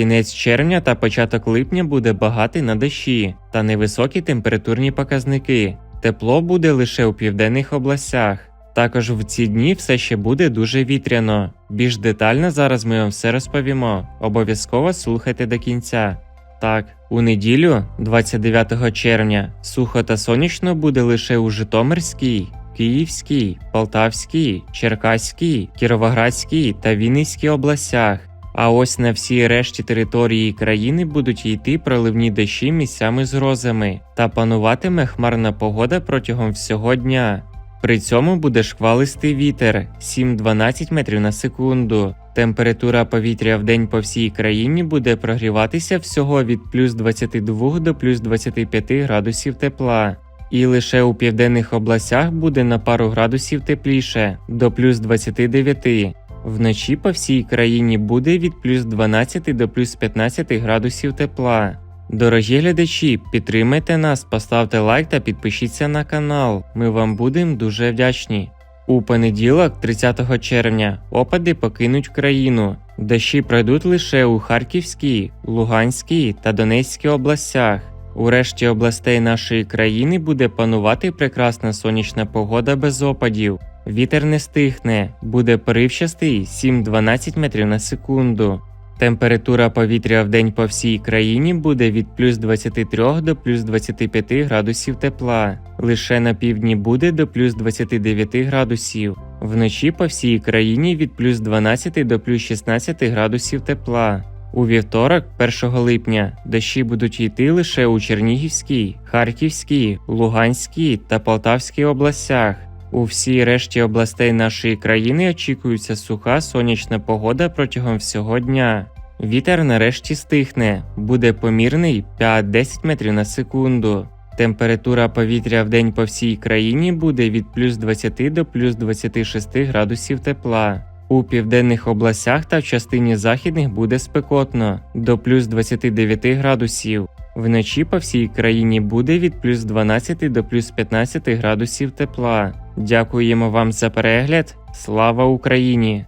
Кінець червня та початок липня буде багатий на дощі та невисокі температурні показники. Тепло буде лише у південних областях. Також в ці дні все ще буде дуже вітряно. Більш детально зараз ми вам все розповімо. Обов'язково слухайте до кінця. Так, у неділю, 29 червня, сухо та сонячно буде лише у Житомирській, Київській, Полтавській, Черкаській, Кіровоградській та Вінницькій областях. А ось на всій решті території країни будуть йти проливні дощі місцями з грозами та пануватиме хмарна погода протягом всього дня. При цьому буде шквалистий вітер 7-12 метрів на секунду. Температура повітря в день по всій країні буде прогріватися всього від плюс 22 до плюс 25 градусів тепла. І лише у південних областях буде на пару градусів тепліше до плюс 29. Вночі по всій країні буде від плюс 12 до плюс 15 градусів тепла. Дорогі глядачі, підтримайте нас, поставте лайк та підпишіться на канал. Ми вам будемо дуже вдячні. У понеділок, 30 червня, опади покинуть країну. Дощі пройдуть лише у Харківській, Луганській та Донецькій областях. У решті областей нашої країни буде панувати прекрасна сонячна погода без опадів. Вітер не стихне, буде поривчастий 7-12 метрів на секунду. Температура повітря в день по всій країні буде від плюс 23 до плюс 25 градусів тепла. Лише на півдні буде до плюс 29 градусів. Вночі по всій країні від плюс 12 до плюс 16 градусів тепла. У вівторок, 1 липня, дощі будуть йти лише у Чернігівській, Харківській, Луганській та Полтавській областях. У всій решті областей нашої країни очікується суха сонячна погода протягом всього дня. Вітер нарешті стихне, буде помірний 5-10 метрів на секунду. Температура повітря в день по всій країні буде від плюс 20 до плюс 26 градусів тепла. У південних областях та в частині західних буде спекотно до плюс 29 градусів. Вночі по всій країні буде від плюс 12 до плюс 15 градусів тепла. Дякуємо вам за перегляд. Слава Україні!